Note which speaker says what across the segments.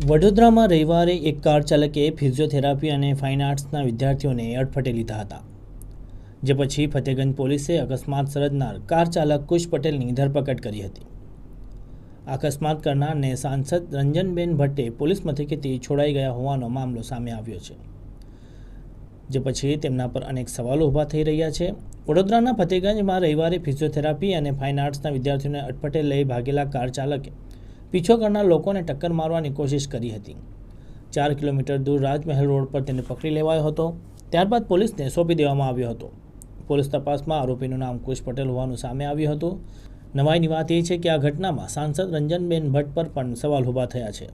Speaker 1: વડોદરામાં રવિવારે એક કાર ચાલકે ફિઝિયોથેરાપી અને ફાઇન આર્ટ્સના વિદ્યાર્થીઓને અડફટે લીધા હતા, જે પછી ફતેગંજ પોલીસે અકસ્માત સર્જનાર કાર ચાલક કુશ પટેલની ધરપકડ કરી હતી. અકસ્માત કરનારને સાંસદ રંજનબેન ભટ્ટે પોલીસ મથકેથી છોડાઈ ગયા હોવાનો મામલો સામે આવ્યો છે, જે પછી તેમના પર અનેક સવાલો ઊભા થઈ રહ્યા છે. વડોદરાના ફતેગંજમાં રવિવારે ફિઝિયોથેરાપી અને ફાઇન આર્ટ્સના વિદ્યાર્થીઓને અટપટે લઈ ભાગેલા કાર ચાલકે પીછો કરનાર લોકોને ટક્કર મારવાની કોશિશ કરી હતી. ચાર કિલોમીટર દૂર રાજમહેલ રોડ પર તેને પકડી લેવાયો હતો. ત્યારબાદ પોલીસને સોંપી દેવામાં આવ્યો હતો. પોલીસ તપાસમાં આરોપીનું નામ કુશ પટેલ હોવાનું સામે આવ્યું હતું. નવાઈની વાત એ છે કે આ ઘટનામાં સાંસદ રંજનબેન ભટ્ટ પર પણ સવાલ ઊભા થયા છે.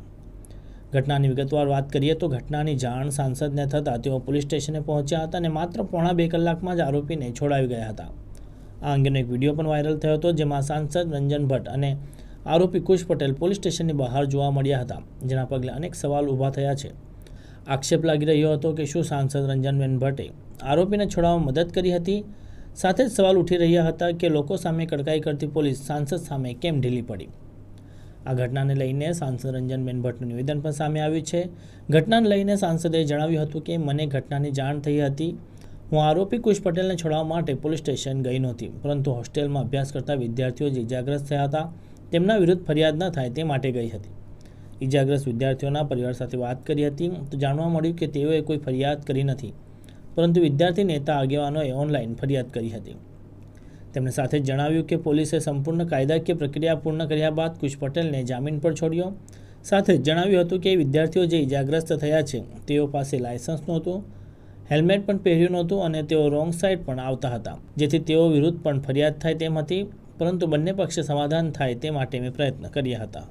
Speaker 1: ઘટનાની વિગતવાર વાત કરીએ તો ઘટનાની જાણ સાંસદને થતાં તેઓ પોલીસ સ્ટેશને પહોંચ્યા હતા અને માત્ર પોણા બે કલાકમાં જ આરોપીને છોડાવી ગયા હતા. આ અંગેનો એક વીડિયો પણ વાયરલ થયો હતો જેમાં સાંસદ રંજન ભટ્ટ અને આરોપી કુશ પટેલ પોલીસ સ્ટેશનની બહાર જોવા મળ્યા હતા, જેના પગલે અનેક સવાલ ઊભા થયા છે. આક્ષેપ લાગી રહ્યો હતો કે શું સાંસદ રંજનબેન ભટ્ટે આરોપીને છોડાવવામાં મદદ કરી હતી? સાથે જ સવાલ ઉઠી રહ્યા હતા કે લોકો સામે કડકાઈ કરતી પોલીસ સાંસદ સામે કેમ ઢીલી પડી? આ ઘટનાને લઈને સાંસદ રંજનબેન ભટ્ટનું નિવેદન પણ સામે આવ્યું છે. ઘટનાને લઈને સાંસદે જણાવ્યું હતું કે મને ઘટનાની જાણ થઈ હતી. હું આરોપી કુશ પટેલને છોડાવવા માટે પોલીસ સ્ટેશન ગઈ નહોતી, પરંતુ હોસ્ટેલમાં અભ્યાસ કરતા વિદ્યાર્થીઓ જે ઇજાગ્રસ્ત થયા હતા તેમના વિરુદ્ધ ફરિયાદ ન થાય તે માટે ગઈ હતી. ઇજાગ્રસ્ત વિદ્યાર્થીઓના પરિવાર સાથે વાત કરી હતી તો જાણવા મળ્યું કે તેઓએ કોઈ ફરિયાદ કરી નથી, પરંતુ વિદ્યાર્થી નેતા આગેવાનોએ ઓનલાઈન ફરિયાદ કરી હતી. તેમણે સાથે જણાવ્યું કે પોલીસે સંપૂર્ણ કાયદાકીય પ્રક્રિયા પૂર્ણ કર્યા બાદ કુશ પટેલને જામીન પર છોડ્યો. સાથે જણાવ્યું હતું કે વિદ્યાર્થીઓ જે ઇજાગ્રસ્ત થયા છે, તેઓ પાસે લાયસન્સ નહોતું, હેલ્મેટ પણ પહેર્યું નહોતું અને તેઓ રોંગ સાઈડ પણ આવતા હતા, જેથી તેઓ વિરુદ્ધ પણ ફરિયાદ થાય તેમ હતી. પરંતુ બંને પક્ષે સમાધાન થાય તે માટે મેં પ્રયત્ન કર્યા હતા.